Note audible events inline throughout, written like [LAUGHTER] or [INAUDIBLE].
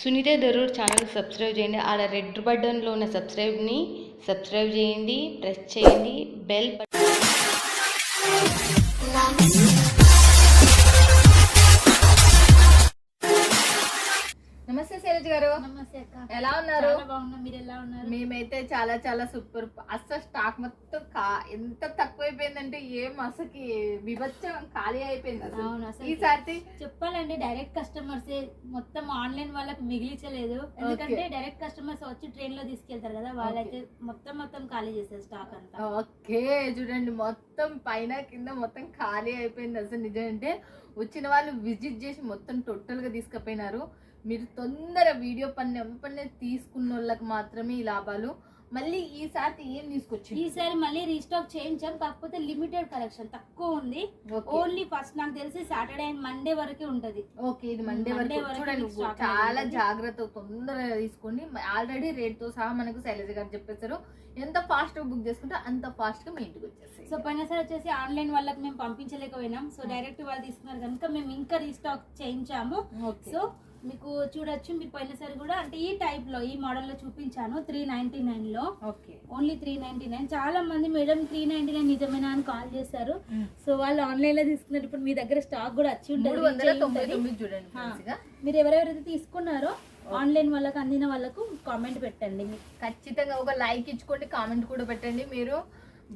Sunitha Darur channel subscribe చేయండి. ఆడ red బటన్లో ఉన్న సబ్స్క్రైబ్ని సబ్స్క్రైబ్ చేయండి. ప్రెస్ చేయండి. బెల్ బటన్ ఎలా ఉన్నారు? మీరు ఎలా ఉన్నారు? మేమైతే చాలా చాలా సూపర్. అస్సలు స్టాక్ మొత్తం కా ఎంత తక్కువైపోయిందంటే ఏం అసలుకి విభత్సం ఖాళీ అయిపోయింది అసలు. అవును అసలు ఈసారి చెప్పాలంటే డైరెక్ట్ కస్టమర్స్ మొత్తం ఆన్లైన్ వాళ్ళకి మిగిలించలేదు. ఎందుకంటే డైరెక్ట్ కస్టమర్స్ వచ్చి ట్రైన్లో తీసుకెళ్తారు కదా వాళ్ళైతే మొత్తం మొత్తం ఖాళీ చేస్తారు స్టాక్ అంతా. ఓకే చూడండి మొత్తం పైన కింద మొత్తం ఖాళీ అయిపోయింది అసలు. నిజం అంటే వచ్చిన వాళ్ళు విజిట్ చేసి మొత్తం టోటల్గా తీసుకుపోయినారు. మీరు తొందర వీడియో పని ఎంపనే తీసుకున్న వాళ్ళకి మాత్రమే ఈ లాభాలు. మళ్ళీ ఈసారి ఏం తీసుకొచ్చింది ఈసారి మళ్ళీ రీస్టాక్ చేయించాం కాకపోతే లిమిటెడ్ కలెక్షన్ తక్కువ ఉంది. ఓన్లీ ఫస్ట్ నాకు తెలిసి సాటర్డే అండ్ మండే వరకే ఉంటది. ఓకే ఇది మండే వరకు చూడండి చాలా. జాగ్రత్త తొందరగా తీసుకోండి. ఆల్రెడీ రేట్తో సహా మనకు శైలజ గారు చెప్పేశారు. ఎంత ఫాస్ట్గా బుక్ చేసుకుంటే అంత ఫాస్ట్గా మీ ఇంటికి వచ్చేస్తాయి సో పోయినసారి వచ్చేసి ఆన్లైన్ వాళ్ళకి మేము పంపించలేకపోయినాం. సో డైరెక్ట్ వాళ్ళు తీసుకున్నారు కనుక మేము ఇంకా రీస్టాక్ చేయించాము. సో మీకు చూడొచ్చు మీరు పోయినసారి కూడా అంటే ఈ టైప్లో ఈ మోడల్లో చూపించాను త్రీ నైన్టీ నైన్లో. Okay. Only three ninety nine చాలా మంది మేడం త్రీ నైన్టీ నైన్ నిజమేనా అని కాల్ చేశారు. సో వాళ్ళు ఆన్లైన్లో తీసుకున్నారు. ఇప్పుడు మీ దగ్గర స్టాక్ కూడా వచ్చి ఉంటుంది. మీరు ఎవరెవరైతే తీసుకున్నారో ఆన్లైన్ వాళ్ళకి అందిన వాళ్ళకు కామెంట్ పెట్టండి. ఖచ్చితంగా ఒక లైక్ ఇచ్చుకోండి కామెంట్ కూడా పెట్టండి. మీరు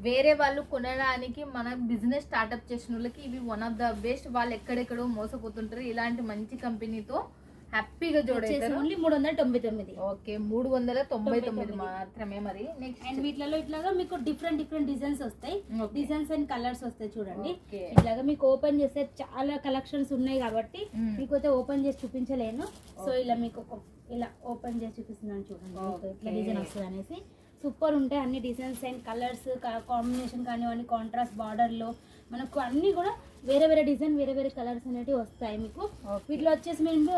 వేరే వాళ్ళు కొనడానికి మన బిజినెస్ స్టార్ట్అప్ చేసిన వాళ్ళకి ఇవి వన్ ఆఫ్ ద బెస్ట్ వాళ్ళు ఎక్కడెక్కడో మోసపోతుంటారు. ఇలాంటి మంచి కంపెనీతో హ్యాపీగా జోడవుతారు ఓన్లీ మూడు వందల తొంభై తొమ్మిది. ఓకే మూడు వందల తొంభై తొమ్మిది. మాత్రమే మరి అండ్ వీటిలలో ఇట్లాగా మీకు డిఫరెంట్ డిఫరెంట్ డిజైన్స్ వస్తాయి. డిజైన్స్ అండ్ కలర్స్ వస్తాయి చూడండి. ఇట్లాగా మీకు ఓపెన్ చేస్తే చాలా కలెక్షన్స్ ఉన్నాయి కాబట్టి. మీకు అయితే ఓపెన్ చేసి చూపించలేను. సో ఇలా మీకు ఇలా ఓపెన్ చేసి చూపిస్తున్నాను చూడండి. ఇట్లా. డిజైన్ వస్తుంది అనేసి సూపర్ ఉంటాయి అన్ని డిజైన్స్ అండ్ కలర్స్ కాంబినేషన్ కానివ్వండి కాంట్రాస్ట్ బార్డర్లో మనకు అన్ని కూడా వేరే వేరే డిజైన్ వేరే వేరే కలర్స్ అనేవి వస్తాయి మీకు. వీటిలో వచ్చేసి మేము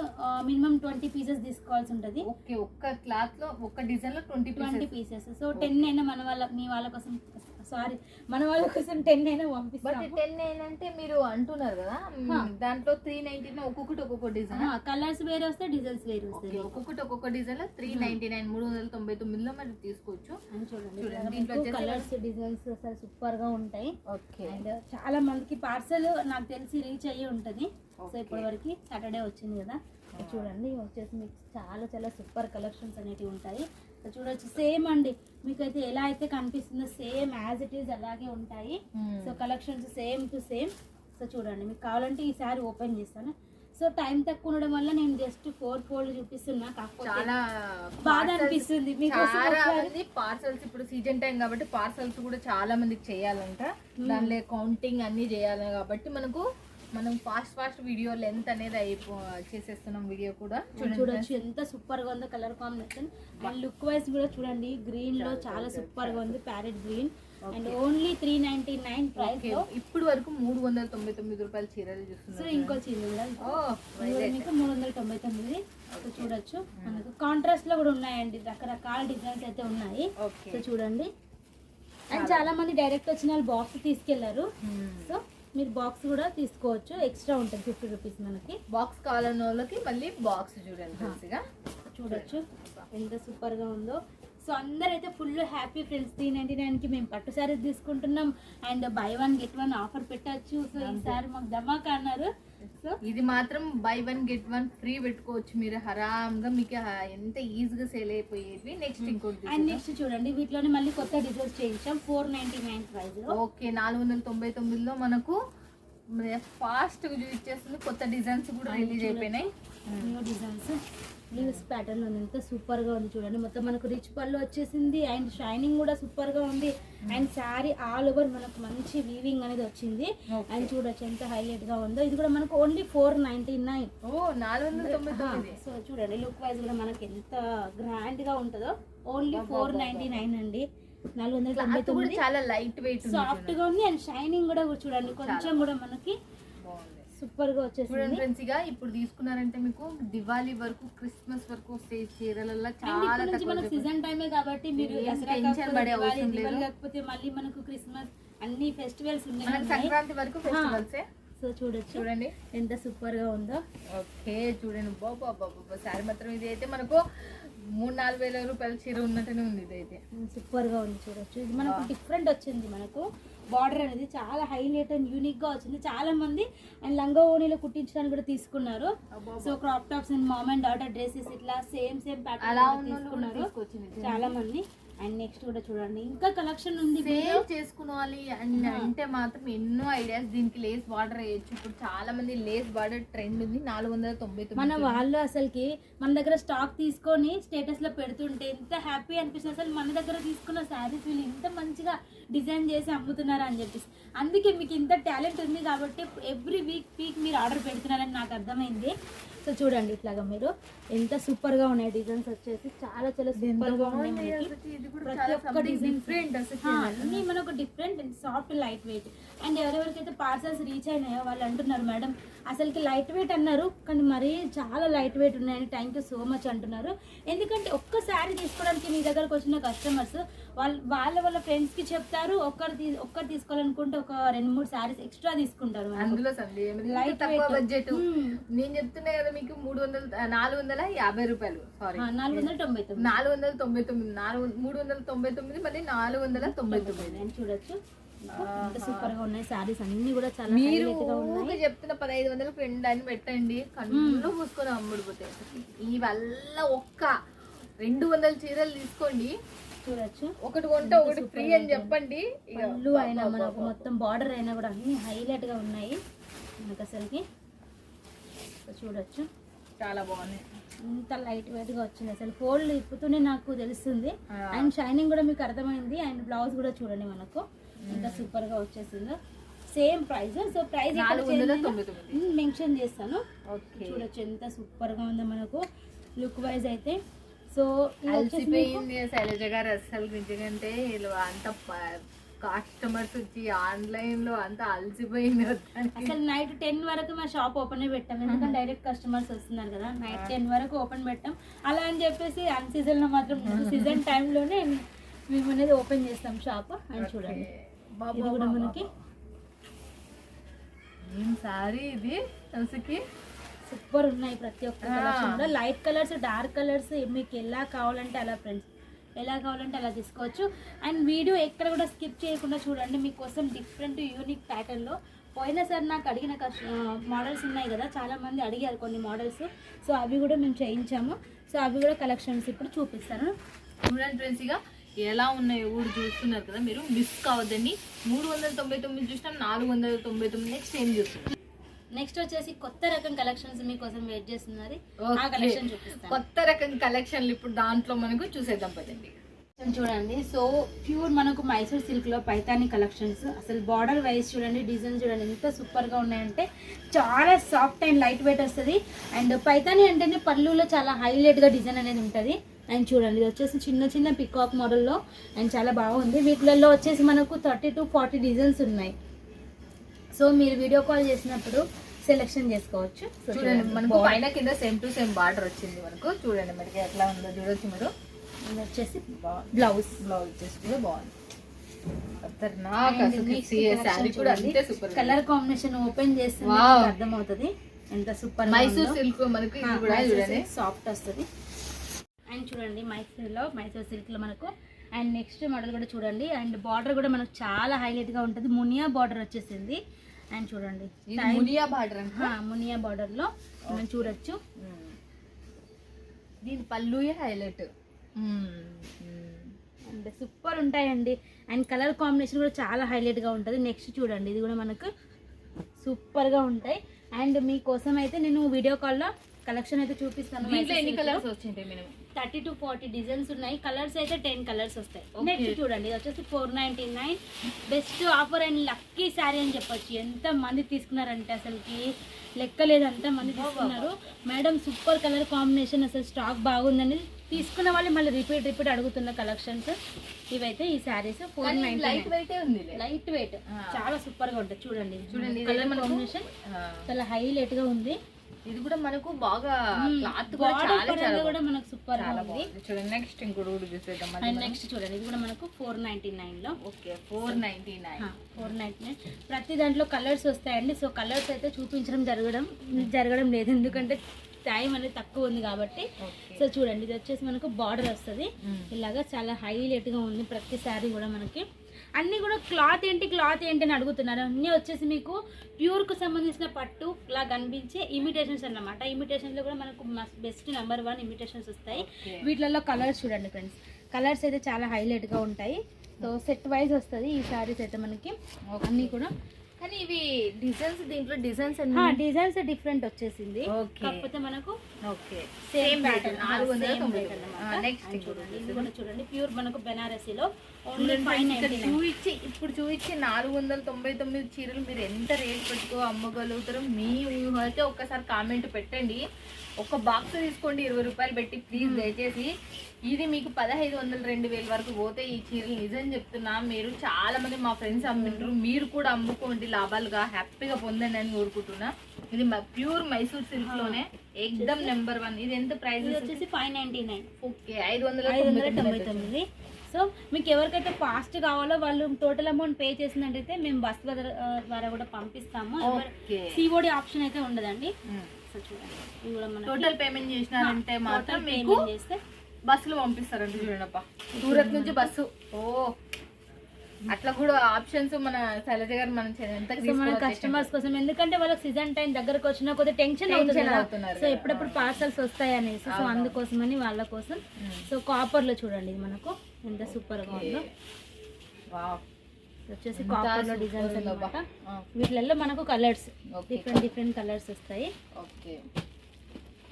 మినిమం ట్వంటీ పీసెస్ తీసుకోవాల్సి ఉంటుంది. ఓకే ఒక్క క్లాత్లో ఒక్క డిజైన్లో twenty twenty pieces pieces so ten అయినా మన వాళ్ళ మీ వాళ్ళ కోసం సారీ. మన వాళ్ళ కోసం టెన్ అయినా బట్ పంపిస్తాము. టెన్ ఏంటంటే మీరు అంటున్నారు కదా. దాంట్లో త్రీ నైన్టీ ఒక్కొక్కటి ఒక్కొక్క డిజైన్ కలర్స్ వేరే వస్తాయి డిజైన్స్ వేరే వస్తాయి. ఒక్కొక్కటి ఒక్కొక్క డిజైన్లో త్రీ నైన్టీ నైన్ మూడు వందల తొంభై తొమ్మిదిలో మరి తీసుకోవచ్చు. చూడండి కలర్స్ డిజైన్స్ అసలు సూపర్గా ఉంటాయి. ఓకే అండ్ చాలా మందికి పార్సల్ నాకు తెలిసి రీచ్ అయ్యి ఉంటది. సో. ఇప్పటి వరకు సాటర్డే వచ్చింది కదా. చూడండి వచ్చేసి మీకు చాలా చాలా సూపర్ కలెక్షన్స్ అనేవి ఉంటాయి. చూడొచ్చు. సేమ్ అండి. మీకైతే ఎలా అయితే కనిపిస్తుందో సేమ్ యాజ్ ఇట్ ఈస్ అలాగే ఉంటాయి. So collections same to same so చూడండి. మీకు కావాలంటే ఈసారి ఓపెన్ చేస్తాను. సో టైం తక్కువ ఉండడం వల్ల నేను జస్ట్ ఫోర్ ఫోల్డ్ చూపిస్తున్నా. కాకపోతే చాలా బాధ అనిపిస్తుంది. పార్సల్స్ ఇప్పుడు సీజన్ టైం కాబట్టి పార్సల్స్ కూడా చాలా మందికి చేయాలంట. దానిలో కౌంటింగ్ అన్ని చేయాలి కాబట్టి మనకు మనం ఫాస్ట్ ఫాస్ట్ వీడియో లెంత్ అనేది అయిపో చేసేస్తున్నాం వీడియో కూడా. చూడొచ్చు ఎంత సూపర్గా ఉందో colour combination and look wise కూడా చూడండి గ్రీన్లో చాలా సూపర్గా ఉంది parrot green and only three ninety nine price ఇప్పుడు వరకు మూడు వందల తొంభై తొమ్మిది రూపాయల చీరలు సో చూస్తున్నారు ఇంకో చీర కూడా మీకు మూడు వందల తొంభై తొమ్మిది. చూడొచ్చు. మనకు కాంట్రాస్ట్లో కూడా ఉన్నాయండి రకరకాల డిజైన్స్ అయితే ఉన్నాయి. సో చూడండి. అండ్ చాలా మంది డైరెక్ట్ వచ్చిన వాళ్ళు బాక్స్ తీసుకెళ్ళారు. సో మీరు బాక్స్ కూడా తీసుకోవచ్చు. ఎక్స్ట్రా ఉంటుంది ఫిఫ్టీ రూపీస్ మనకి. బాక్స్ కావాలన్న వాళ్ళకి మళ్ళీ బాక్స్ చూడండి చూడొచ్చు. ఎంత సూపర్గా ఉందో. సో అందరైతే full happy friends three ninety నైన్కి మేము పట్టు సారీస్ తీసుకుంటున్నాం. And buy one get one offer పెట్టచ్చు. సో ఈసారి మాకు ధమాకా అన్నారు. సో ఇది మాత్రం buy one get one free పెట్టుకోవచ్చు మీరు. హరామ్గా మీకు ఎంత ఈజీగా సేల్ అయిపోయేది నెక్స్ట్ ఇంకోటి అండ్. నెక్స్ట్ చూడండి వీటిలోనే మళ్ళీ కొత్త డిజైన్స్ చేయించాం. Four ninety nine price okay నాలుగు వందల తొంభై తొమ్మిదిలో మనకు ఫాస్ట్ ఇచ్చేస్తుంది కొత్త డిజైన్స్ కూడా రిలీజ్ అయిపోయినాయి. న్యూ డిజైన్స్ లీవ్స్ ప్యాటర్న్ ఉంది. ఎంత సూపర్గా ఉంది చూడండి. మొత్తం మనకు రిచ్ పళ్ళు వచ్చేసింది. అండ్ షైనింగ్ కూడా సూపర్గా ఉంది. అండ్ శారీ ఆల్ ఓవర్ మనకు మంచి వీవింగ్ అనేది వచ్చింది. అండ్ చూడొచ్చు ఎంత హైలైట్గా ఉందో. ఇది కూడా మనకు only four ninety nine so చూడండి లుక్ వైజ్ కూడా మనకి ఎంత గ్రాండ్గా ఉంటుందో. ఓన్లీ ఫోర్ నైన్టీ నైన్ అండి. నాలుగు వందల తొంభై తొమ్మిది. చాలా లైట్ వెయిట్ సాఫ్ట్గా ఉంది. అండ్ షైనింగ్ కూడా చూడండి. కొంచెం కూడా మనకి సూపర్గా వచ్చేసింది ఫ్రెండ్స్ ఇక ఇప్పుడు తీసుకున్నారంటే మీకు దివాళీ వరకు క్రిస్మస్ వరకు చీరలలో చాలా మనకు సీజన్ టైమే కాబట్టి మీరు అవసరం లేదు. కాకపోతే మళ్ళీ మనకు క్రిస్మస్ అన్ని ఫెస్టివల్స్ ఉన్నాయి సంక్రాంతి వరకు ఫెస్టివల్సే. సో చూడొచ్చు. చూడండి. ఎంత సూపర్గా ఉందో. ఓకే చూడండి. బాబా బాబా శారీ మాత్రం ఇది అయితే మనకు మూడు నాలుగు వేల రూపాయల చీర ఉన్నట్టునే ఉంది ఇది అయితే సూపర్గా ఉంది చూడొచ్చు ఇది మనకు డిఫరెంట్ వచ్చింది మనకు. బార్డర్ అనేది చాలా హైలైట్ అండ్ యూనిక్గా వచ్చింది. చాలా మంది అండ్ లంగా ఓణీలో కుట్టించడానికి కూడా తీసుకున్నారు. So crop tops and mom and daughter dresses ఇట్లా సేమ్ సేమ్ ప్యాటర్న్ తీసుకున్నారు. చాలా మంది. అండ్ నెక్స్ట్ కూడా చూడండి. ఇంకా కలెక్షన్ ఉంది చేసుకోవాలి అని అంటే మాత్రం ఎన్నో ఐడియాస్ దీనికి లేస్ బార్డర్ వేయచ్చు. ఇప్పుడు చాలా మంది లేస్ బార్డర్ ట్రెండ్ ఉంది. నాలుగు వందల తొంభై మన వాళ్ళు అసలుకి మన దగ్గర స్టాక్ తీసుకొని స్టేటస్లో పెడుతుంటే ఎంత హ్యాపీ అనిపిస్తుంది. అసలు మన దగ్గర తీసుకున్న శారీస్ వీళ్ళు ఇంత మంచిగా డిజైన్ చేసి అమ్ముతున్నారు అని చెప్పేసి. అందుకే మీకు ఇంత టాలెంట్ ఉంది కాబట్టి ఎవ్రీ వీక్ వీక్ మీరు ఆర్డర్ పెడుతున్నారని నాకు అర్థమైంది. సో చూడండి ఇట్లాగా మీరు. ఎంత సూపర్గా ఉన్నాయి డిజైన్స్ వచ్చేసి. చాలా చాలా సూపర్గా ఉన్నాయి ప్రతి ఒక్క డిజైన్ అసలు అన్ని మనకు different and soft light weight and ఎవరెవరికైతే parcels reach అయినాయో వాళ్ళు అంటున్నారు మేడం అసలుకి లైట్ వెయిట్ అన్నారు కానీ మరీ చాలా లైట్ వెయిట్ ఉన్నాయని థ్యాంక్ యూ సో మచ్ అంటున్నారు. ఎందుకంటే ఒక్క శారీ తీసుకోవడానికి మీ దగ్గరకు వచ్చిన కస్టమర్స్ వాళ్ళు వాళ్ళ వాళ్ళ ఫ్రెండ్స్కి చెప్తారు ఒక్కరు తీ ఒక్కరు తీసుకోవాలనుకుంటే ఒక రెండు మూడు శారీస్ ఎక్స్ట్రా తీసుకుంటారు. అందులో తక్కువ weight. Budget Hmm. నేను చెప్తున్నా కదా మీకు మూడు వందల నాలుగు వందల యాభై రూపాయలు. సారీ నాలుగు వందల తొంభై తొమ్మిది. నాలుగు వందల తొంభై తొమ్మిది నాలుగు మూడు వందల తొంభై తొమ్మిది మళ్ళీ నాలుగు వందల తొంభై తొమ్మిది. నేను చూడొచ్చు. సూపర్గా ఉన్నాయి శారీస్ అన్ని కూడా చాలా మీరు చెప్తున్న పదహైదు వందలకు రెండు అని పెట్టండి. కన్నులో పూసుకొని అమ్ముడిపోతాయి ఈ వల్ల ఒక్క రెండు వందల చీరలు తీసుకోండి. చూడొచ్చు. ఒకటి కొంటే ఒకటి ఫ్రీ అని చెప్పండి. ఇక పళ్ళు అయినా మనకు మొత్తం బార్డర్ అయినా కూడా అన్ని హైలైట్గా ఉన్నాయి. మనకు అసలుకి. చూడొచ్చు. చాలా బాగున్నాయి ఇంత లైట్ వెయిట్గా వచ్చింది అసలు. ఫోల్డ్ ఇప్పుతూనే నాకు తెలుస్తుంది. అండ్ షైనింగ్ కూడా మీకు అర్థమైంది. అండ్ బ్లౌజ్ కూడా చూడండి మనకు. ఎంత సూపర్గా వచ్చేసిందో. Same price so price mention చేస్తాను. ఓకే. చూడొచ్చు ఎంత సూపర్గా ఉందో మనకు. లుక్ వైజ్ అయితే సో అలసిపోయింది శైలజ గారు అసలు నిజంగానే వీళ్ళు అంత కస్టమర్స్ వచ్చి ఆన్లైన్లో అంత అలసిపోయింది. అసలు నైట్ టెన్ వరకు మా షాప్ ఓపెన్ పెట్టాం. ఎందుకంటే [LAUGHS] డైరెక్ట్ కస్టమర్స్ వస్తున్నారు కదా. నైట్ టెన్ వరకు ఓపెన్ పెట్టాం. అలా అని చెప్పేసి అన్ సీజన్లో మాత్రం సీజన్ టైంలోనే మేము అనేది ఓపెన్ చేస్తాం షాప్ అని చూడండి. బాబా ఇది కూడా. మనకి ఏం సారీ ఇది? అసలుకి సూపర్ ఉన్నాయి ప్రతి ఒక్క collection light colours dark colours మీకు ఎలా కావాలంటే అలా ఫ్రెండ్స్. ఎలా కావాలంటే అలా తీసుకోవచ్చు. అండ్ వీడియో ఎక్కడ కూడా స్కిప్ చేయకుండా చూడండి. మీకోసం డిఫరెంట్ యూనిక్ ప్యాటర్న్లో. పోయినసారి నాకు అడిగిన మోడల్స్ ఉన్నాయి కదా. చాలా మంది అడిగారు కొన్ని మోడల్స్. సో అవి కూడా మేము చేయించాము. సో అవి కూడా కలెక్షన్స్ ఇప్పుడు చూపిస్తాను. చూడండి ఫ్రెండ్స్ ఇక ఎలా ఉన్నాయో కూడా చూస్తున్నారు కదా మీరు. మిస్ కావద్దండి. మూడు వందల తొంభై తొమ్మిది చూసినాం నాలుగు వందల తొంభై తొమ్మిది. నెక్స్ట్ ఏం చూస్తున్నాం నెక్స్ట్ వచ్చేసి కొత్త రకం కలెక్షన్స్ మీకోసం వెయిట్ చేస్తున్నది. ఆ Okay. కలెక్షన్ చూపిస్తాను. కొత్త రకం కలెక్షన్లు ఇప్పుడు దాంట్లో మనకు చూసేద్దాం పదండి. చూడండి. సో ప్యూర్ మనకు మైసూర్ సిల్క్లో పైతాని కలెక్షన్స్ అసలు బార్డర్ వైజ్ చూడండి డిజైన్ చూడండి ఎంత సూపర్గా ఉన్నాయంటే చాలా సాఫ్ట్ అండ్ లైట్ వెయిట్ వస్తుంది. అండ్ పైతాని అంటేనే పళ్ళులో చాలా హైలైట్గా డిజైన్ అనేది ఉంటుంది. అండ్ చూడండి ఇది వచ్చేసి చిన్న చిన్న పికాక్ మోడల్లో అండ్ చాలా బాగుంది. వీటిలలో వచ్చేసి మనకు థర్టీ టు ఫార్టీ డిజైన్స్ ఉన్నాయి. సో మీరు వీడియో కాల్ చేసినప్పుడు సెలెక్షన్ చేసుకోవచ్చు. చూడండి మనకు పైన కింద సేమ్ టు సేమ్ బార్డర్ వచ్చింది మనకు. చూడండి మనకి ఎట్లా ఉందో చూడొచ్చు మీరు. వచ్చేసి బ్లౌజ్ బ్లౌజ్ వచ్చేసి కూడా బాగుంది కలర్ కాంబినేషన్ ఓపెన్ చేస్తే అర్థమవుతుంది. ఎంత సూపర్ మైసూర్ సిల్క్ మనకు సాఫ్ట్ వస్తుంది. అండ్ చూడండి మైసూర్లో మైసూర్ సిల్క్లో మనకు అండ్ నెక్స్ట్ మోడల్ కూడా చూడండి. అండ్ బార్డర్ కూడా మనకు చాలా హైలైట్గా ఉంటుంది. మునియా బార్డర్ వచ్చేసింది. అండ్ చూడండి. మునియా బార్డర్ మునియా బార్డర్లో మనం చూడొచ్చు. దీని పళ్ళు హైలైట్. అండ్ సూపర్ ఉంటాయండి. అండ్ కలర్ కాంబినేషన్ కూడా చాలా హైలైట్గా ఉంటుంది. నెక్స్ట్ చూడండి. ఇది కూడా మనకు సూపర్గా ఉంటాయి. అండ్ మీకోసం అయితే నేను వీడియో కాల్లో కలెక్షన్ అయితే చూపిస్తాను. దీంట్లో ఎన్ని colours వచ్చింటాయి minimum thirty to forty designs ఉన్నాయి. కలర్స్ అయితే టెన్ కలర్స్ వస్తాయి. నెక్స్ట్ చూడండి. ఇది వచ్చేసి four ninety nine best offer and lucky sari అని చెప్పొచ్చు. ఎంత మంది తీసుకున్నారంటే అసలుకి? లెక్క లేదు అంత మంది తీసుకున్నారు. మేడం సూపర్ కలర్ కాంబినేషన్ అసలు స్టాక్ బాగుందని తీసుకున్న వాళ్ళు మళ్ళీ రిపీట్ రిపీట్ అడుగుతున్న కలెక్షన్స్ ఇవైతే ఈ saris four ninety light weight ఉంది లైట్ వెయిట్. చాలా సూపర్గా ఉంటుంది చూడండి. చూడండి, కలర్ కాంబినేషన్ చాలా హైలైట్గా ఉంది. ఇది కూడా మనకు బాగా క్లాత్ కూడా చాలా చాలా కూడా మనకు సూపర్ చాలా బాగుంది. చూడండి నెక్స్ట్ ఇంకోటి చూసేద్దాం అండ్ నెక్స్ట్ చూడండి ఇది కూడా మనకు ఫోర్ నైన్టీ నైన్లో. Okay four ninety nine four ninety nine ప్రతి దాంట్లో కలర్స్ వస్తాయండి. సో కలర్స్ అయితే చూపించడం జరగడం జరగడం లేదు. ఎందుకంటే టైం అనేది తక్కువ ఉంది కాబట్టి. సో చూడండి ఇది వచ్చేసి మనకు బార్డర్ వస్తుంది. ఇలాగా చాలా హైలైట్గా ఉంది ప్రతి శారీ కూడా మనకి. అన్ని కూడా క్లాత్ ఏంటి క్లాత్ ఏంటి అని అడుగుతున్నారు. అన్నీ వచ్చేసి మీకు ప్యూర్కు సంబంధించిన పట్టు లా కనిపించే ఇమిటేషన్స్ అన్నమాట. ఇమిటేషన్స్లో కూడా మనకు బెస్ట్ నెంబర్ వన్ ఇమిటేషన్స్ వస్తాయి. వీటిలలో కలర్స్ చూడండి ఫ్రెండ్స్ కలర్స్ అయితే చాలా హైలైట్గా ఉంటాయి. సో సెట్ వైజ్ వస్తుంది ఈ సారీస్ అయితే మనకి. అన్ని కూడా కానీ ఇవి డిజైన్స్ దీంట్లో డిజైన్స్ డిజైన్స్ డిఫరెంట్ వచ్చేసింది. కాకపోతే మనకు ఓకే. సేమ్ ప్యాటర్న్ నెక్స్ట్ చూడండి ఇది కూడా చూడండి. ప్యూర్ మనకు బెనారసీలో ఓన్లీ చూపించి ఇప్పుడు చూపించి నాలుగు వందల తొంభై తొమ్మిది చీరలు మీరు ఎంత రేట్ పెట్టుకో అమ్మగలుగుతారో మీ ఊహ అయితే ఒక్కసారి కామెంట్ పెట్టండి. ఒక బాక్స్ తీసుకోండి ఇరవై రూపాయలు పెట్టి ప్లీజ్ దయచేసి. ఇది మీకు పదహైదు వందలు రెండు వేల వరకు పోతే ఈ చీరలు నిజం చెప్తున్నా. మీరు చాలా మంది మా ఫ్రెండ్స్ అమ్మింటారు మీరు కూడా అమ్ముకోండి లాభాలుగా. హ్యాపీగా పొందండి అని కోరుకుంటున్నా. ఇది ప్యూర్ మైసూర్ సిల్క్లోనే ఎక్దమ్ నెంబర్ వన్. ఇది ఎంత ప్రైస్ వచ్చేసి ఫైవ్ నైన్టీ నైన్. ఓకే ఐదు వందల ఐదు వందల తొంభై తొమ్మిది సో మీకు ఎవరికైతే ఫాస్ట్ కావాలో వాళ్ళు టోటల్ అమౌంట్ పే చేసినట్టయితే మేము బస్ ద్వారా కూడా పంపిస్తాము. సిఓడి ఆప్షన్ అయితే ఉండదండి. సో చూడండి. టోటల్ పేమెంట్ చేసినారంటే మాత్రం మీకు చేస్తే బస్సులు పంపిస్తారండి చూడండి అప్ప సూరత్ నుంచి బస్సు. ఓ అట్లా కూడా ఆప్షన్స్ మన శైలజ గారు మనం సో మన కస్టమర్స్ కోసం ఎందుకంటే వాళ్ళకి సీజన్ టైం దగ్గరకు వచ్చినా కొద్దిగా టెన్షన్. అవుతున్నారు సో ఎప్పుడెప్పుడు పార్సల్స్ వస్తాయి అనేసి సో అందుకోసమని వాళ్ళ కోసం. సో కాపర్లో చూడండి మనకు. ఎంత సూపర్గా ఉందో. వచ్చేసి ఎంత కాపర్లో super డిజైన్స్ వీటిలలో మనకు కలర్స్ డిఫరెంట్ డిఫరెంట్ కలర్స్ వస్తాయి. ఓకే.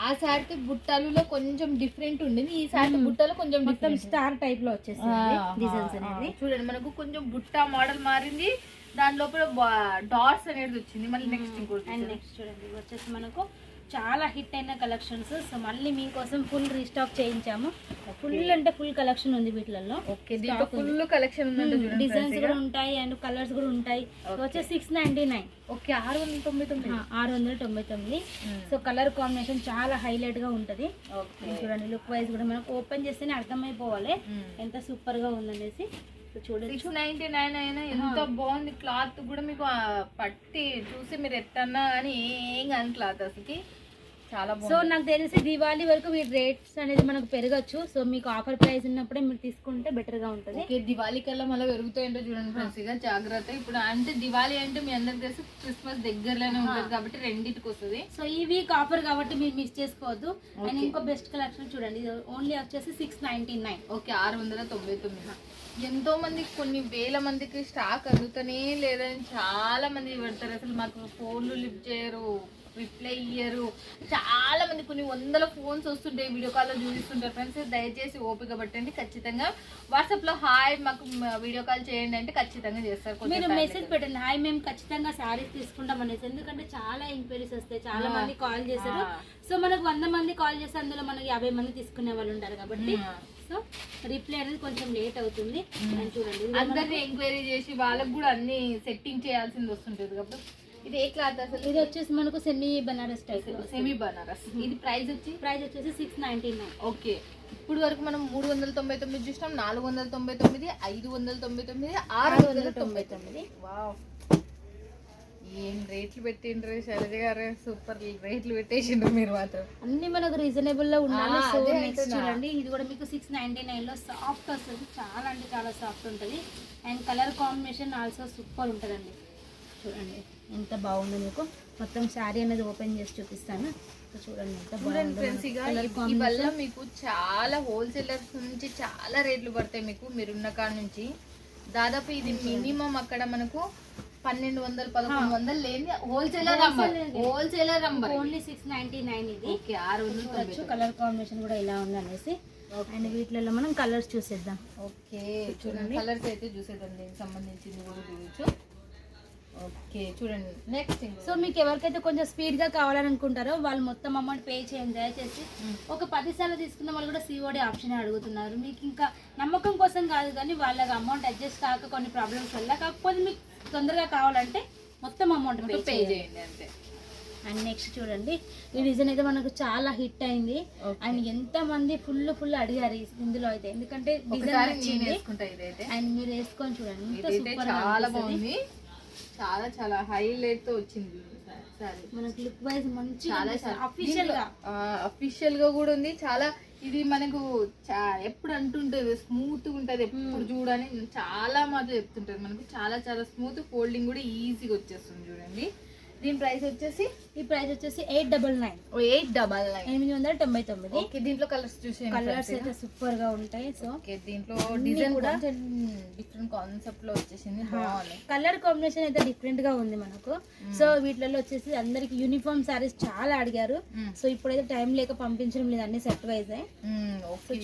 ఆ సారికి బుట్టాలులో కొంచెం డిఫరెంట్ ఉండింది. ఈ సారి బుట్టలో కొంచెం మొత్తం. స్టార్ టైప్లో వచ్చేసింది డిజైన్స్ అనేది. చూడండి మనకు కొంచెం బుట్ట మోడల్ మారింది. దాని లోపల డాట్స్ అనేది వచ్చింది. మళ్ళీ నెక్స్ట్ ఇంకోటి నెక్స్ట్ చూడండి వచ్చేసి మనకు చాలా హిట్ అయిన కలెక్షన్స్ సో మళ్ళీ మీకోసం ఫుల్ రీస్టాక్ చేయించాము. ఫుల్ అంటే ఫుల్ కలెక్షన్ ఉంది వీటిలలో. ఫుల్ కలెక్షన్ డిజైన్స్ కూడా. ఉంటాయి అండ్ కలర్స్ కూడా ఉంటాయి. వచ్చేసి సిక్స్ నైన్టీ నైన్ ఓకే ఆరు వందల తొంభై తొమ్మిది. ఆరు వందల తొంభై తొమ్మిది. మ్మ్. సో కలర్ కాంబినేషన్ చాలా హైలైట్గా ఉంటది. చూడండి లుక్ వైజ్ కూడా మనకు ఓపెన్ చేస్తేనే అర్థమైపోవాలి. మ్మ్. ఎంత సూపర్గా ఉందనేసి. సిక్స్ నైన్టీ నైన్ అయినా ఎంత బాగుంది క్లాత్ కూడా మీకు పట్టి చూసి మీరు ఎట్టన్నా కానీ ఏం కాని క్లాత్ అసలుకి. చాలా సో నాకు తెలిసి దివాళీ వరకు మీ రేట్స్ అనేది మనకు పెరగచ్చు. సో మీకు ఆఫర్ ప్రైస్ ఉన్నప్పుడే మీరు తీసుకుంటే బెటర్గా ఉంటది. ఓకే దివాళీ కల్లా మళ్ళీ పెరుగుతాయంటో చూడండి ఫ్రెండ్స్ ఇక జాగ్రత్త. ఇప్పుడు అంటే దివాళీ అంటే మీ అందరికి తెలిసి క్రిస్మస్ దగ్గరలోనే ఉంటుంది కాబట్టి రెండింటికి వస్తుంది. సో ఈ వీక్ ఆఫర్ కాబట్టి మీరు మిస్ చేసుకోవద్దు. అండ్ ఇంకో బెస్ట్ కలెక్షన్ చూడండి. ఓన్లీ వచ్చేసి సిక్స్ నైన్టీ నైన్ ఓకే ఆరు వందల తొంభై తొమ్మిది. ఎంతో మంది కొన్ని వేల మందికి స్టాక్ అందుతనే లేదని చాలా మంది పెడతారు. అసలు మాకు ఫోన్లు లిఫ్ట్ చేయరు. రిప్లై ఇయ్యరు. చాలా మంది కొన్ని వందల ఫోన్స్ వస్తుంటాయి వీడియో కాల్లో చూపిస్తుంటారు ఫ్రెండ్స్ దయచేసి ఓపిక పట్టండి ఖచ్చితంగా వాట్సాప్లో హాయ్ మాకు వీడియో కాల్ చేయండి అంటే ఖచ్చితంగా చేస్తారు కొంచెం మీరు మెసేజ్. పెట్టండి. హాయ్ మేము ఖచ్చితంగా శారీస్ తీసుకుంటాం అనేసి. ఎందుకంటే చాలా ఎంక్వైరీస్ వస్తాయి. చాలా మంది కాల్ చేశారు. సో మనకు వంద మంది కాల్ చేస్తే అందులో మనకి యాభై మంది తీసుకునే వాళ్ళు ఉంటారు కాబట్టి. సో రిప్లై అనేది కొంచెం లేట్ అవుతుంది. చూడండి. అందరిని ఎంక్వైరీ చేసి వాళ్ళకి కూడా అన్ని సెట్టింగ్ చేయాల్సింది వస్తుంటది కాబట్టి ఇది ఏ క్లాత్ అసలు? ఇది వచ్చేసి మనకు semi Banaras type semi Banaras. ఇది ప్రైస్ వచ్చి ప్రైస్ వచ్చేసి సిక్స్ నైన్టీ నైన్ ఓకే. ఇప్పుడు వరకు మనం మూడు వందల తొంభై తొమ్మిది చూసినాం నాలుగు వందల తొంభై తొమ్మిది ఐదు వందల తొంభై తొమ్మిది ఆరు వందల తొంభై తొమ్మిది. వావ్ ఏం రేట్లు పెట్టిండ్రు శైలజ గారు? సూపర్ రేట్లు పెట్టేసిండ్రు మీరు మాత్రం. అన్ని మనకు రీజనబుల్లో ఉండాలి. So next. చూడండి. ఇది కూడా మీకు సిక్స్ నైన్టీ నైన్లో సాఫ్ట్ వస్తుంది. చాలా అంటే చాలా సాఫ్ట్ ఉంటుంది. And colour combination also super ఉంటుందండి. చూడండి. ఎంత బాగుందో మీకు. మొత్తం శారీ అనేది ఓపెన్ చేసి చూపిస్తాను. చూడండి ఫ్రెండ్స్ ఈ వల్ల మీకు చాలా హోల్సేలర్స్ నుంచి చాలా రేట్లు పడతాయి మీకు మీరున్న కాడ నుంచి. దాదాపు ఇది మినిమం అక్కడ మనకు పన్నెండు వందలు పదకొండు వందలు లేని wholesaler wholesaler only six ninety nine ఇది. ఆరు వందలు కలర్ కాంబినేషన్ కూడా ఇలా ఉంది అనేసి అండ్ వీటిలలో మనం కలర్స్ చూసేద్దాం. ఓకే చూడండి. కలర్స్ అయితే చూసేద్దాం దీనికి సంబంధించింది కూడా చూడొచ్చు. ఓకే చూడండి. నెక్స్ట్ సో మీకు ఎవరికైతే కొంచెం స్పీడ్గా కావాలని అనుకుంటారో వాళ్ళు మొత్తం అమౌంట్ పే చేయండి. దయచేసి ఒక పది సార్లు తీసుకున్న వాళ్ళు కూడా సిఓడి ఆప్షన్ అడుగుతున్నారు. మీకు ఇంకా నమ్మకం కోసం కాదు కానీ వాళ్ళకి అమౌంట్ అడ్జస్ట్ కాక కొన్ని ప్రాబ్లమ్స్ వల్ల కాకపోతే మీకు తొందరగా కావాలంటే మొత్తం అమౌంట్ పే చేయండి. అంతే. అండ్ నెక్స్ట్ చూడండి. ఈ డిజైన్ అయితే మనకు చాలా హిట్ అయింది. అండ్ ఎంత మంది ఫుల్ ఫుల్ అడిగారు ఇందులో అయితే. ఎందుకంటే డిజైన్ అండ్ మీరు వేసుకొని చూడండి. చాలా బాగుంది. చాలా చాలా హైలైట్తో వచ్చింది సారీ. మనకు లుక్ వైజ్ మంచి చాలా అఫీషియల్గా. అఫీషియల్గా కూడా ఉంది. చాలా ఇది మనకు ఎప్పుడు అంటుంటది స్మూత్ ఉంటది ఎప్పుడు చూడని చాలా మాత్రం చెప్తుంటది మనకు. చాలా చాలా స్మూత్ ఫోల్డింగ్ కూడా ఈజీగా వచ్చేస్తుంది చూడండి. దీని ప్రైస్ వచ్చేసి ఈ ప్రైస్ వచ్చేసి eight double nine eight double nine ఎనిమిది వందల తొంభై తొమ్మిది. దీంట్లో కలర్స్ చూసేయండి కలర్స్ అయితే సూపర్గా ఉంటాయి సో దీంట్లో డిజైన్ కూడా- డిఫరెంట్ కాన్సెప్ట్లో వచ్చేసింది. కలర్ కాంబినేషన్ అయితే డిఫరెంట్గా ఉంది మనకు. సో వీటిలలో వచ్చేసి అందరికి యూనిఫామ్ సారీస్ చాలా అడిగారు. సో ఇప్పుడైతే టైం లేక పంపించడం లేదు అన్ని సెట్ వైజ్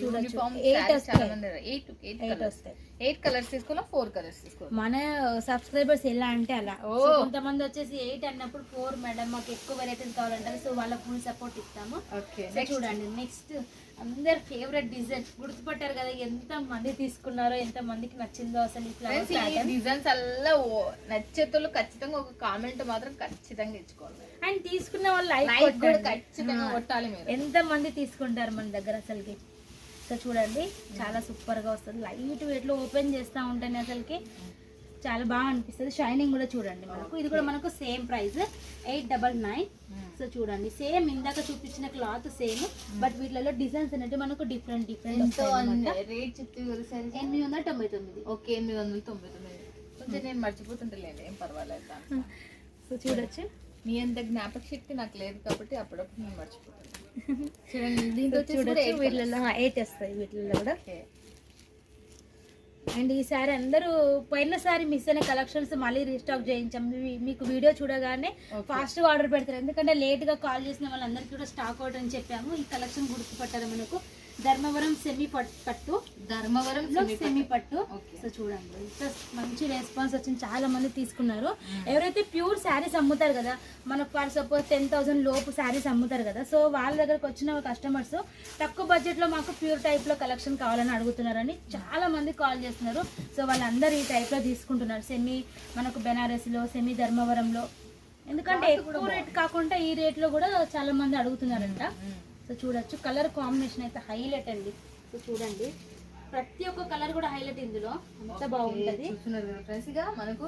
చూడొచ్చు. ఎయిట్ ఎయిట్ కలర్స్ వస్తాయి. ఎయిట్ కలర్స్ తీసుకోవాలా ఫోర్ కలర్స్ తీసుకోవాలి? మన సబ్స్క్రైబర్స్ ఎలా అంటే అలా. కొంతమంది వచ్చేసి ఎయిట్ అన్నప్పుడు ఫోర్ మేడం మాకు ఎక్కువ వెరైటీస్ కావాలంటారు సో వాళ్ళ ఫుల్ సపోర్ట్ ఇస్తాము. చూడండి నెక్స్ట్ అందరి ఫేవరెట్ డిజైన్ గుర్తుపట్టారు కదా ఎంత మంది తీసుకున్నారో ఎంత మందికి నచ్చిందో అసలు డిజైన్స్ అల్లా నచ్చేతోళ్ళు ఖచ్చితంగా ఒక కామెంట్ మాత్రం ఖచ్చితంగా ఇచ్చుకోవాలి. అండ్ తీసుకున్న వాళ్ళు లైక్ లైక్ కూడా ఖచ్చితంగా కొట్టాలి మీరు. ఎంత మంది తీసుకుంటారు మన దగ్గర అసలుకి? సో చూడండి చాలా సూపర్గా వస్తుంది. లైట్ వెయిట్లో ఓపెన్ చేస్తా ఉంటాను అసలుకి చాలా బాగా అనిపిస్తుంది. షైనింగ్ కూడా చూడండి మనకు. ఇది కూడా మనకు same price eight double nine so చూడండి. సేమ్ ఇందాక చూపించిన క్లాత్ సేమ్ బట్ వీటిలో డిజైన్స్ అనేవి మనకు డిఫరెంట్ డిఫరెంట్ రేట్ చెప్తే ఎనిమిది వందల తొంభై తొమ్మిది. ఓకే ఎనిమిది వందల తొంభై తొమ్మిది. కొంచెం నేను మర్చిపోతుంటలేండి ఏం పర్వాలేదు సో చూడొచ్చు. మీ అంత జ్ఞాపక శక్తి నాకు లేదు కాబట్టి అప్పుడప్పుడు నేను మర్చిపోతాను. [LAUGHS] చూడండి దీంతో చూడొచ్చు వీటిలో ఎయిట్ వస్తాయి వీటిలో కూడా. అండ్ ఈసారి అందరూ పోయినసారి మిస్ అయిన కలెక్షన్స్ మళ్ళీ రీస్టాక్ చేయించాం. మీకు వీడియో చూడగానే ఫాస్ట్గా ఆర్డర్ పెడతారు. ఎందుకంటే లేట్గా కాల్ చేసిన వాళ్ళందరికీ కూడా స్టాక్ అవుట్ అని చెప్పాము. ఈ కలెక్షన్ గుర్తుపట్టారు మనకు. ధర్మవరం సెమీ పట్టు. ధర్మవరం సెమీ పట్టు. సో చూడండి ఇంత మంచి రెస్పాన్స్ వచ్చింది. చాలా మంది తీసుకున్నారు. ఎవరైతే ప్యూర్ శారీస్ అమ్ముతారు కదా మనకు ఫర్ సపోజ్ టెన్ థౌసండ్ లోపు శారీస్ అమ్ముతారు కదా సో వాళ్ళ దగ్గరకు వచ్చిన కస్టమర్స్ తక్కువ బడ్జెట్లో మాకు ప్యూర్ టైప్లో కలెక్షన్ కావాలని అడుగుతున్నారని చాలా మంది కాల్ చేస్తున్నారు. సో వాళ్ళందరూ ఈ టైప్లో తీసుకుంటున్నారు. సెమీ మనకు బెనారస్లో సెమీ ధర్మవరంలో. ఎందుకంటే ఎక్కువ రేట్ కాకుండా ఈ రేట్లో కూడా చాలా మంది అడుగుతున్నారంట. సో చూడొచ్చు. కలర్ కాంబినేషన్ అయితే హైలైట్ అండి. సో చూడండి. ప్రతి ఒక్క కలర్ కూడా హైలైట్ ఇందులో. అంత బాగుంటది. చూస్తున్నారు కదా ఫ్రెండ్స్. ఇక మనకు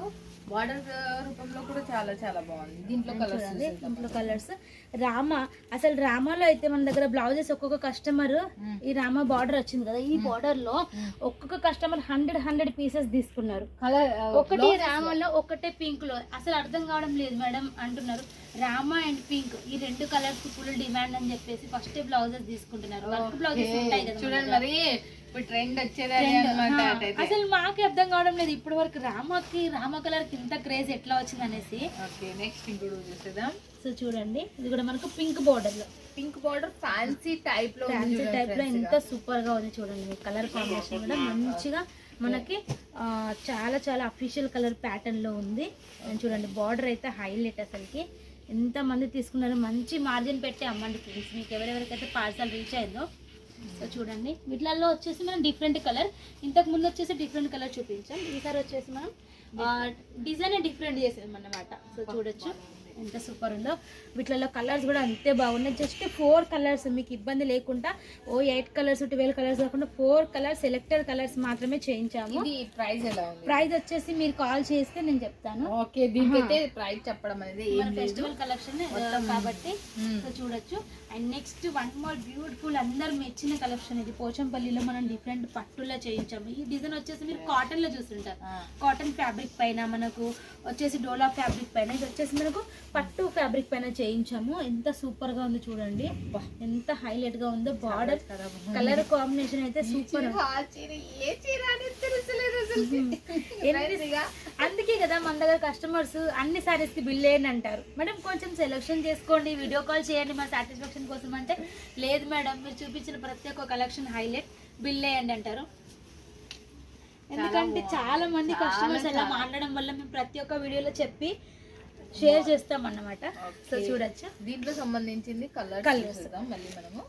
బార్డర్ రూపంలో కూడా చాలా చాలా బాగుంది. దీంట్లో కలర్స్ ఇంట్లో కలర్స్ రామ అసలు రామాలో అయితే మన దగ్గర బ్లౌజెస్ ఒక్కొక్క కస్టమర్ ఈ రామ బార్డర్ వచ్చింది కదా. ఈ బార్డర్లో ఒక్కొక్క కస్టమర్ హండ్రెడ్ హండ్రెడ్ పీసెస్ తీసుకున్నారు. కలర్ ఒకటి రామలో ఒకటే పింక్లో. అసలు అర్థం కావడం లేదు మేడం అంటున్నారు. రామ అండ్ పింక్ ఈ రెండు కలర్స్ ఫుల్ డిమాండ్ అని చెప్పేసి ఫస్ట్ బ్లౌజెస్ తీసుకుంటున్నారు. వర్క్ బ్లౌజెస్ ఉంటాయి కదా చూడండి. మరి ఇప్పుడు ట్రెండ్ అన్నమాట. అసలు మాకే అర్థం కావడం లేదు. ఇప్పటి వరకు రామకి రామ కలర్కి ఇంత క్రేజ్ ఎట్లా వచ్చింది అనేసి. ఓకే నెక్స్ట్ ఇంకోటి చూసేద్దాం. సో చూడండి ఇది కూడా మనకు పింక్ బోర్డర్లో. పింక్ బార్డర్ ఫ్యాన్సీ టైప్లో ఫ్యాన్సీ టైప్లో ఎంత సూపర్గా ఉంది చూడండి కలర్ కాంబినేషన్ కూడా మంచిగా మనకి చాలా చాలా అఫీషియల్ కలర్ ప్యాటర్న్లో ఉంది. చూడండి బార్డర్ అయితే హైలైట్ అసలుకి. ఎంత మంది తీసుకున్నారు మంచి మార్జిన్ పెట్టి అమ్మండి ఫ్రెండ్స్ మీకు ఎవరెవరికైతే పార్సల్ రీచ్ అయిందో. సో చూడండి. వీటిలలో వచ్చేసి మనం డిఫరెంట్ కలర్ ఇంతకు ముందు వచ్చేసి డిఫరెంట్ కలర్ చూపించాం. ఈసారి వచ్చేసి మనం డిజైన్ డిఫరెంట్ చేసేది అన్నమాట సో చూడొచ్చు. ఎంత సూపర్ ఉందో. వీటిలలో కలర్స్ కూడా అంతే బాగున్నాయి. జస్ట్ ఫోర్ కలర్స్ మీకు ఇబ్బంది లేకుండా ఓ ఎయిట్ కలర్స్ ట్వెల్వ్ కలర్స్ కాకుండా ఫోర్ కలర్స్ సెలెక్టెడ్ కలర్స్ మాత్రమే చేయించాము. ప్రైస్ ఎలా ప్రైస్ వచ్చేసి మీరు కాల్ చేస్తే నేను చెప్తాను. ఓకే దీనికైతే ప్రైస్ చెప్పడం అనేది ఫెస్టివల్ కలెక్షన్ కాబట్టి చూడొచ్చు. And next one more beautiful అందరు మెచ్చిన కలెక్షన్ ఇది. పోచంపల్లిలో మనం డిఫరెంట్ పట్టులో చేయించాము. ఈ డిజైన్ వచ్చేసి మీరు కాటన్లో చూస్తుంటారు. కాటన్ ఫ్యాబ్రిక్ పైన మనకు వచ్చేసి డోలా ఫ్యాబ్రిక్ పైన ఇది వచ్చేసి మనకు పట్టు ఫ్యాబ్రిక్ పైన చేయించాము. ఎంత సూపర్గా ఉంది చూడండి. ఎంత హైలైట్గా ఉందో బార్డర్ కలర్. కాంబినేషన్ అయితే సూపర్ అందుకే కదా మన దగ్గర కస్టమర్స్ అన్ని సారీస్కి బిల్ వేయండి అంటారు. మేడం కొంచెం సెలెక్షన్ చేసుకోండి వీడియో కాల్ చేయండి మా సాటిస్ఫాక్షన్ కోసం అంటే లేదు మేడం మీరు చూపించిన ప్రతి ఒక్క కలెక్షన్ హైలైట్ బిల్ వేయండి అంటారు. ఎందుకంటే చాలా మంది కస్టమర్స్ అలా మాట్లాడడం వల్ల మేము ప్రతి ఒక్క వీడియోలో చెప్పి షేర్ చేస్తాం అన్నమాట సో చూడొచ్చు? దీంట్లో సంబంధించింది కలర్. చూద్దాం మళ్ళీ మనము.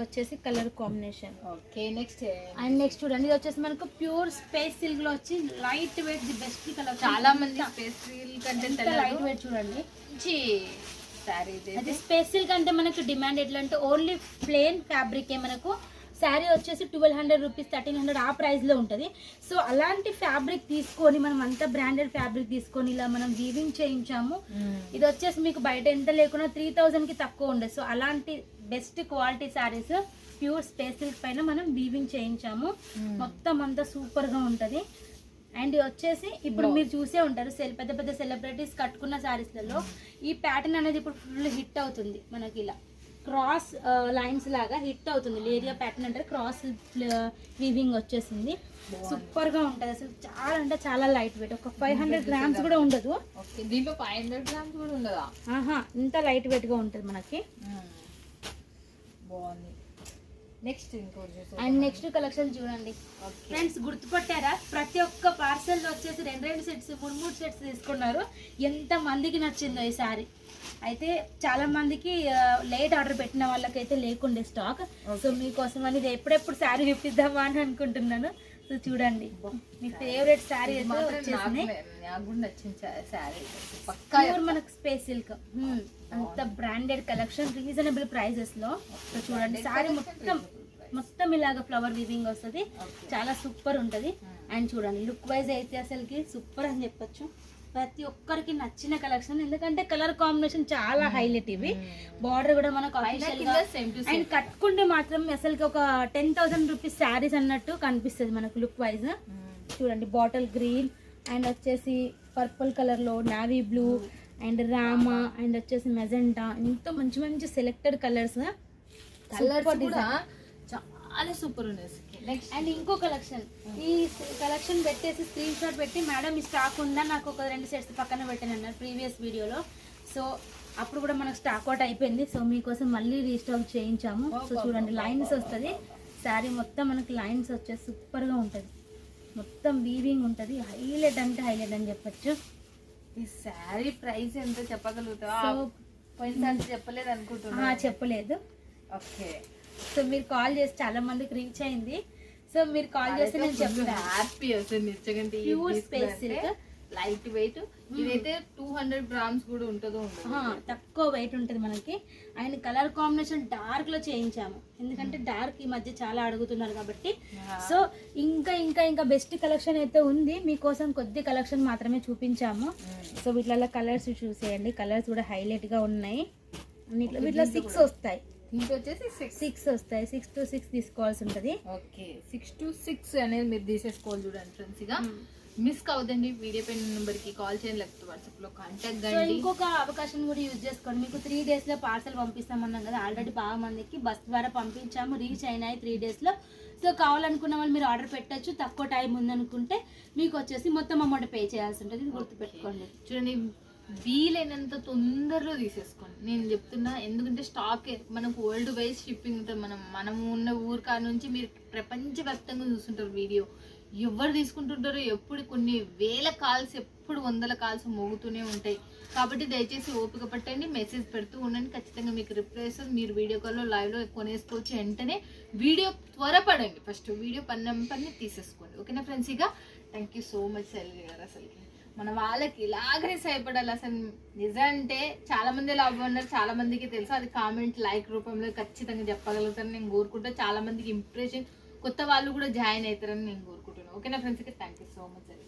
వచ్చేసి colour combination okay next and next చూడండి ఇది వచ్చేసి మనకు ప్యూర్ స్పేస్ సిల్క్లో వచ్చి light weight the best colour చాలా మంది స్పేస్ కంటే లైట్ వెయిట్ చూడండి. శారీ అది స్పేస్ సిల్క్ అంటే మనకు డిమాండ్ ఎట్లా అంటే ఓన్లీ ప్లేన్ ఫ్యాబ్రికే మనకు. శారీ వచ్చేసి twelve hundred rupees thirteen hundred ఆ ప్రైస్లో ఉంటుంది. సో అలాంటి ఫ్యాబ్రిక్ తీసుకొని మనం అంత బ్రాండెడ్ ఫ్యాబ్రిక్ తీసుకొని ఇలా మనం వీవింగ్ చేయించాము. ఇది వచ్చేసి మీకు బయట ఎంత లేకున్నా త్రీ కి తక్కువ ఉండదు. సో అలాంటి best quality saris pure space silk పైన మనం వీవింగ్ చేయించాము. మొత్తం అంతా సూపర్గా ఉంటది. అండ్ వచ్చేసి ఇప్పుడు మీరు చూసే ఉంటారు సెల్ పెద్ద పెద్ద సెలబ్రిటీస్ కట్టుకున్న శారీస్లలో ఈ ప్యాటర్న్ అనేది ఇప్పుడు ఫుల్ హిట్ అవుతుంది మనకి ఇలా. క్రాస్ లైన్స్ లాగా హిట్ అవుతుంది. లేరియా ప్యాటర్న్ అంటే క్రాస్ వీవింగ్ వచ్చేసింది. సూపర్గా ఉంటది అసలు. చాలా అంటే చాలా లైట్ వెయిట్ ఒక ఫైవ్ హండ్రెడ్ గ్రామ్స్ కూడా ఉండదు. దీంట్లో ఫైవ్ హండ్రెడ్ గ్రామ్స్ కూడా ఉండదా? ఆహా ఇంత లైట్ వెయిట్గా ఉంటుంది మనకి. బాగుంది. నెక్స్ట్ అండ్ నెక్స్ట్ కలెక్షన్ చూడండి. ఫ్రెండ్స్ గుర్తుపట్టారా? ప్రతి ఒక్క పార్సల్ వచ్చేసి రెండు రెండు సెట్స్ మూడు మూడు సెట్స్ తీసుకున్నారు. ఎంత మందికి నచ్చిందో ఈ సారీ అయితే చాలా మందికి లేట్ ఆర్డర్ పెట్టిన వాళ్ళకైతే లేకుండే స్టాక్ సో మీకోసం అని ఇది ఎప్పుడెప్పుడు శారీ విప్పిద్దామా అని అనుకుంటున్నాను. సో చూడండి. మీ ఫేవరెట్ శారీ వచ్చేసింది మనకు స్పేస్ సిల్క్ అంత బ్రాండెడ్ కలెక్షన్ రీజనబుల్ ప్రైజెస్లో. సో చూడండి సారీ మొత్తం మొత్తం ఇలాగ ఫ్లవర్ వీవింగ్ వస్తుంది. చాలా సూపర్ ఉంటది. అండ్ చూడండి లుక్ వైజ్ అయితే అసలుకి సూపర్ అని చెప్పొచ్చు. ప్రతి ఒక్కరికి నచ్చిన కలెక్షన్ ఎందుకంటే కలర్ కాంబినేషన్ చాలా హైలైట్ ఇవి. బార్డర్ కూడా మనకు అండ్ కట్టుకుంటే మాత్రం అసలుకి ఒక టెన్ థౌసండ్ రూపీస్ శారీస్ అన్నట్టు కనిపిస్తుంది మనకు లుక్ వైజ్ చూడండి బాటిల్ గ్రీన్ అండ్ వచ్చేసి పర్పుల్ కలర్లో నావీ బ్లూ అండ్ రామా అండ్ వచ్చేసి మెజెంటా ఎంతో మంచి మంచి సెలెక్టెడ్ కలర్స్ కలర్స్ కూడా చాలా సూపర్ ఉన్నాయి అండ్ ఇంకో కలెక్షన్ ఈ కలెక్షన్ పెట్టేసి స్క్రీన్ షాట్ పెట్టి మేడం ఈ స్టాక్ ఉందా? నాకు ఒక రెండు సెట్స్ పక్కన పెట్టాను అన్నారు ప్రీవియస్ వీడియోలో సో అప్పుడు కూడా మనకు స్టాక్ అవుట్ అయిపోయింది. సో మీకోసం మళ్ళీ రీస్టాక్ చేయించాము. సో చూడండి లైన్స్ వస్తుంది. శారీ మొత్తం మనకి లైన్స్ వచ్చేసి సూపర్గా ఉంటుంది. మొత్తం వీవింగ్ ఉంటుంది. హైలైట్ అంటే హైలైట్ అని చెప్పొచ్చు. ఈ శారీ ప్రైస్ ఎంత చెప్పగలుగుతావా? పోయినసారి చెప్పలేదు అనుకుంటున్నా. చెప్పలేదు. ఓకే. సో మీరు కాల్ చేసి చాలా మందికి రీచ్ అయింది. సో మీరు కాల్ చేస్తే నేను చెప్తాను హ్యాపీ నిజంగా Pure space silk. Light weight. ఇదైతే టూ హండ్రెడ్ గ్రామ్స్ కూడా ఉంటుందో తక్కువ వెయిట్ ఉంటుంది మనకి. అండ్ కలర్ కాంబినేషన్ డార్క్లో చేయించాము. ఎందుకంటే డార్క్ ఈ మధ్య చాలా అడుగుతున్నారు కాబట్టి. సో ఇంకా ఇంకా ఇంకా బెస్ట్ కలెక్షన్ అయితే ఉంది. మీకోసం కొద్ది కలెక్షన్ మాత్రమే చూపించాము. సో వీటిలో కలర్స్ చూసేయండి. కలర్స్ కూడా హైలైట్గా ఉన్నాయి. వీటిలో సిక్స్ వస్తాయి. సిక్స్ సిక్స్ వస్తాయి. సిక్స్ టు సిక్స్ తీసుకోవాల్సి ఉంటుంది. ఓకే సిక్స్ టు సిక్స్ అనేది మీరు తీసేసుకోవాలి చూడండి ఫ్రెండ్స్ ఇక మిస్ కావద్దండి. వీడియో పైన నెంబర్కి కాల్ చేయండి లేకపోతే వాట్సాప్లో కాంటాక్ట్ సో కండి. ఇంకొక అవకాశం కూడా యూజ్ చేసుకోండి. మీకు త్రీ డేస్లో పార్సల్ పంపిస్తామన్నాం కదా ఆల్రెడీ బాగా మందికి బస్ ద్వారా పంపించాము రీచ్ అయినాయి త్రీ డేస్లో. సో కావాలనుకున్న వాళ్ళు మీరు ఆర్డర్ పెట్టొచ్చు. తక్కువ టైం ఉందనుకుంటే మీకు వచ్చేసి మొత్తం అమౌంట్ పే చేయాల్సి ఉంటుంది. ఇది గుర్తుపెట్టుకోండి. చూడండి వీలైనంత తొందరలో తీసేసుకోండి. నేను చెప్తున్నా ఎందుకంటే స్టాక్ మనకు వరల్డ్ వైజ్ షిప్పింగ్ ఉంటుంది మనం మనము ఉన్న ఊరు కాడ నుంచి మీరు ప్రపంచవ్యాప్తంగా చూస్తుంటారు వీడియో. ఎవరు తీసుకుంటుంటారో ఎప్పుడు కొన్ని వేల కాల్స్ ఎప్పుడు వందల కాల్స్ మోగుతూనే ఉంటాయి. కాబట్టి దయచేసి ఓపిక పట్టండి మెసేజ్ పెడుతూ ఉండండి. ఖచ్చితంగా మీకు రిప్లై వస్తుంది మీరు వీడియో కాల్లో లైవ్లో కొనేసుకోవచ్చు వెంటనే. వీడియో త్వరపడండి. ఫస్ట్ వీడియో పన్నెం పని తీసేసుకోండి. ఓకేనా ఫ్రెండ్స్? ఇక thank you so much Selvi garu అసలుకి. మన వాళ్ళకి ఇలాగనే సహాయపడాలి అసలు. నిజం అంటే చాలా మంది లాభం ఉన్నారు? చాలా మందికి తెలుసు. అది కామెంట్ లైక్ రూపంలో ఖచ్చితంగా చెప్పగలుగుతారని నేను కోరుకుంటా. చాలా మందికి ఇంప్రెషన్ కొత్త వాళ్ళు కూడా జాయిన్ అవుతారని నేను కోరుకుంటాను ఓకేనా ఫ్రెండ్స్కి థ్యాంక్ యూ సో మచ్ అండి